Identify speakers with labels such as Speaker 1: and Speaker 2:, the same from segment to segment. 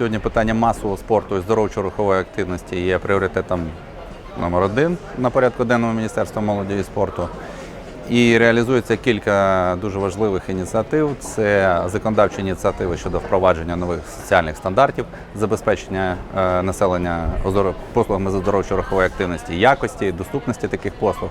Speaker 1: Сьогодні питання масового спорту і здоровчо-рухової активності є пріоритетом номер один на порядку денному Міністерства молоді і спорту. І реалізується кілька дуже важливих ініціатив. Це законодавчі ініціативи щодо впровадження нових соціальних стандартів, забезпечення е, населення послугами з оздоровчо-рухової активності, якості, доступності таких послуг.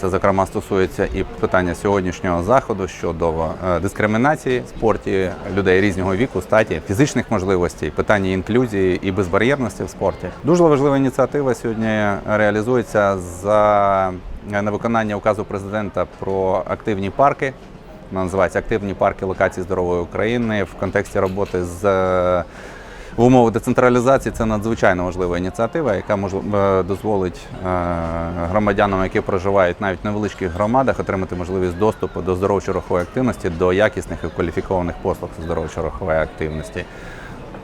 Speaker 1: Це, зокрема, стосується і питання сьогоднішнього заходу щодо е, дискримінації в спорті людей різного віку, статі, фізичних можливостей, питання інклюзії і безбар'єрності в спорті. Дуже важлива ініціатива сьогодні реалізується за е, на виконання указу президента про активні парки. Вона називається Активні парки локації здорової України в контексті роботи з е, в умовах децентралізації це надзвичайно важлива ініціатива, яка мож, е, дозволить е, громадянам, які проживають навіть в невеличких громадах, отримати можливість доступу до здоровчо-рухової активності, до якісних і кваліфікованих послуг здоровчо-рухової активності.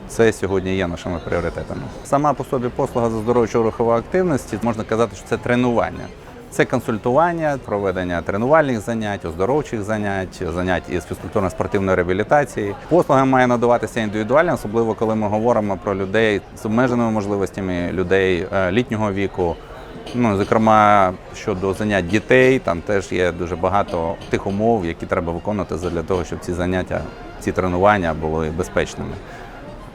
Speaker 1: Це сьогодні є нашими пріоритетами. Сама по собі послуга з здоровчо-рухової активності можна казати, що це тренування. Це консультування, проведення тренувальних занять, оздоровчих занять, занять із фізкультурно-спортивної реабілітації. Послуга має надаватися індивідуально, особливо коли ми говоримо про людей з обмеженими можливостями, людей е, літнього віку. Ну, зокрема, щодо занять дітей, там теж є дуже багато тих умов, які треба виконувати для того, щоб ці заняття, ці тренування були безпечними.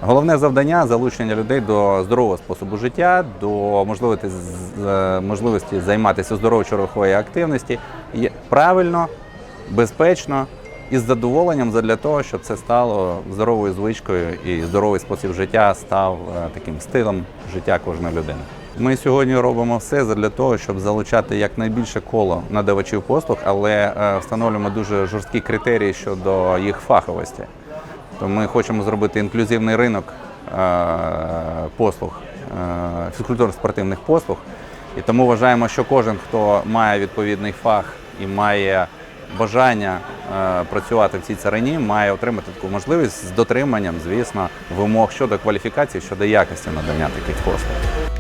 Speaker 1: Головне завдання залучення людей до здорового способу життя, до можливості, е, займатися здоровчо-рухової активності правильно, безпечно і з задоволенням для того, щоб це стало здоровою звичкою і здоровий спосіб життя став е, таким стилем життя кожної людини. Ми сьогодні робимо все для того, щоб залучати якнайбільше коло надавачів послуг, але е, встановлюємо дуже жорсткі критерії щодо їх фаховості. То ми хочемо зробити інклюзивний ринок е, послуг, е, фізкультурно-спортивних послуг. І тому вважаємо, що кожен, хто має відповідний фах і має бажання е, працювати в цій царині, має отримати таку можливість з дотриманням, звісно, вимог щодо кваліфікації, щодо якості надання таких послуг.